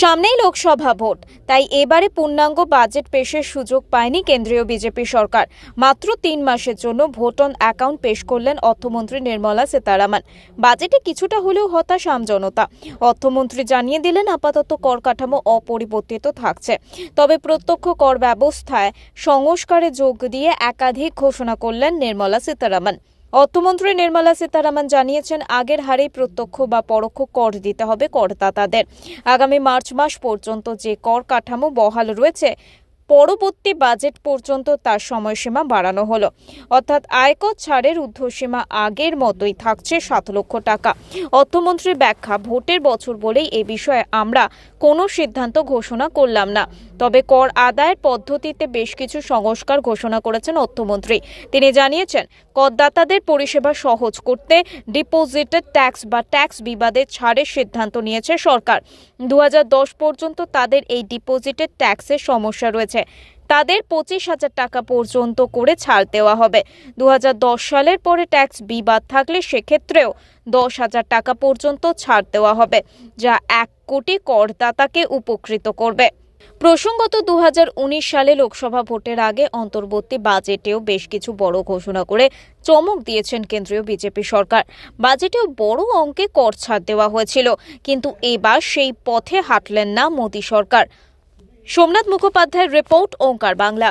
সামনেই লোকসভা ভোট, তাই এবারে পূর্ণাঙ্গ বাজেট পেশের সুযোগ পায়নি কেন্দ্রীয় বিজেপি সরকার। মাত্র তিন মাসের জন্য ভোট অন অ্যাকাউন্ট পেশ করলেন অর্থমন্ত্রী নির্মলা সীতারামন। বাজেটে কিছুটা হলেও হতাশ আম জনতা। অর্থমন্ত্রী জানিয়ে দিলেন, আপাতত কর কাঠামো অপরিবর্তিত থাকছে। তবে প্রত্যক্ষ কর ব্যবস্থায় সংস্কারে যোগ দিয়ে একাধিক ঘোষণা করলেন নির্মলা সীতারামন। অর্থমন্ত্রী নির্মলা সীতারামন জানিয়েছেন, আগের হারেই প্রত্যক্ষ বা পরোক্ষ কর দিতে হবে করদাতাদের। আগামী মার্চ মাস পর্যন্ত যে কর কাঠামো বহাল রয়েছে, পরবর্তী বাজেট পর্যন্ত তার সময়সীমা বাড়ানো হলো। অর্থাৎ আয়কর ছাড়ের ঊর্ধ্বসীমা আগের মতোই থাকছে সাত লক্ষ টাকা। অর্থমন্ত্রীর ব্যাখ্যা, ভোটের বছর বলেই এ বিষয়ে আমরা কোনো সিদ্ধান্ত ঘোষণা করলাম না। তবে কর আদায়ের পদ্ধতিতে বেশ কিছু সংস্কার ঘোষণা করেছেন অর্থমন্ত্রী। তিনি জানিয়েছেন, করদাতাদের পরিষেবা সহজ করতে ডিপোজিটেড ট্যাক্স বা ট্যাক্স বিবাদে ছাড়ের সিদ্ধান্ত নিয়েছে সরকার। দু হাজার দশ পর্যন্ত তাদের এই ডিপোজিটেড ট্যাক্সের সমস্যা রয়েছে। তাদের পঁচিশ হাজার টাকা পর্যন্ত করে ছাড় দেওয়া হবে। দু হাজার দশ সালের পরে ট্যাক্স বিবাদ থাকলে সেক্ষেত্রেও দশ হাজার টাকা পর্যন্ত ছাড় দেওয়া হবে, যা এক কোটি করদাতাকে উপকৃত করবে। প্রসঙ্গত দুহাজার উনিশ সালে লোকসভা ভোটের আগে অন্তর্বর্তী বাজেটেও বেশ কিছু বড় ঘোষণা করে চমক দিয়েছেন কেন্দ্রীয় বিজেপি সরকার। বাজেটেও বড় অঙ্কে কর ছাড় দেওয়া হয়েছিল, কিন্তু এবার সেই পথে হাঁটলেন না মোদী সরকার। সোমনাথ মুখোপাধ্যায়ের রিপোর্ট, ওঙ্কার বাংলা।